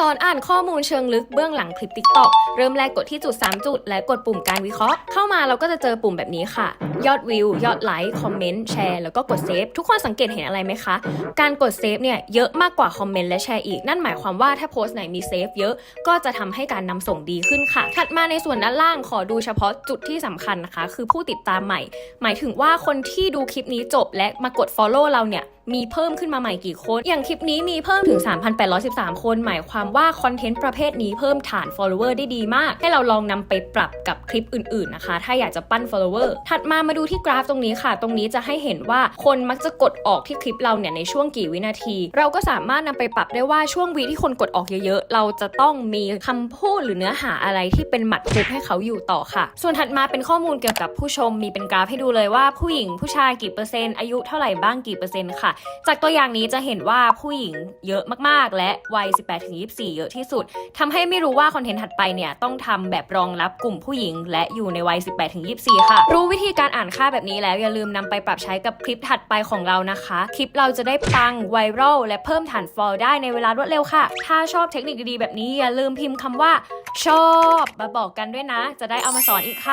สอนอ่านข้อมูลเชิงลึกเบื้องหลังคลิป TikTok เริ่มแรกกดที่จุด 3 จุด และกดปุ่มการวิเคราะห์ เข้ามาเราก็จะเจอปุ่มแบบนี้ค่ะ ยอดวิว ยอดไลค์ คอมเมนต์ แชร์ แล้วก็กดเซฟ ทุกคนสังเกตเห็นอะไรไหมคะ การกดเซฟเนี่ยเยอะมากกว่าคอมเมนต์และแชร์อีก นั่นหมายความว่าถ้าโพสต์ไหนมีเซฟเยอะ ก็จะทำให้การนำส่งดีขึ้นค่ะ ถัดมาในส่วนด้านล่างขอดูเฉพาะจุดที่สำคัญนะคะ คือผู้ติดตามใหม่ หมายถึงว่าคนที่ดูคลิปนี้จบและมากด follow เราเนี่ย มีเพิ่มขึ้นมาใหม่กี่คน อย่างคลิปนี้มีเพิ่มถึง 3,813 คน หมายความว่าคอนเทนต์ประเภทนี้เพิ่มฐาน follower ได้ดีมาก ให้เราลองนำไปปรับกับคลิปอื่นๆนะคะ ถ้าอยากจะปั้น follower ถัดมามาดูที่กราฟตรงนี้ค่ะ ตรงนี้จะให้เห็นว่าคนมักจะกดออกที่คลิปเราเนี่ยในช่วงกี่วินาที เราก็สามารถนำไปปรับได้ว่าช่วงวีที่คนกดออกเยอะๆ เราจะต้องมีคำพูดหรือเนื้อหาอะไรที่เป็นหมัดคุบให้เขาอยู่ต่อค่ะ ส่วนถัดมาเป็นข้อมูลเกี่ยวกับผู้ชมมีเป็นกราฟให้ดูเลยว่าผู้หญิงผู้ชายกี่เปอร์เซ็นต์อายุเท่าไหร่บ้างกี่เปอร์เซ็นต์ค่ะจากตัวอย่างนี้จะเห็นว่าผู้หญิงเยอะมากๆ และวัย 18-24 เยอะที่สุดทำให้ไม่รู้ว่าคอนเทนต์ถัดไปเนี่ยต้องทำแบบรองรับกลุ่มผู้หญิง และอยู่ในวัย 18-24 ค่ะ รู้วิธีการอ่านค่าแบบนี้แล้วอย่าลืมนำไปปรับใช้กับคลิปถัดไปของเรานะคะ คลิปเราจะได้ปังไวรัลและเพิ่มฐานฟอลได้ในเวลารวดเร็วค่ะ ถ้าชอบเทคนิคดีๆแบบนี้อย่าลืมพิมพ์คำว่า ชอบมาบอกกันด้วยนะ จะได้เอามาสอนอีกค่ะ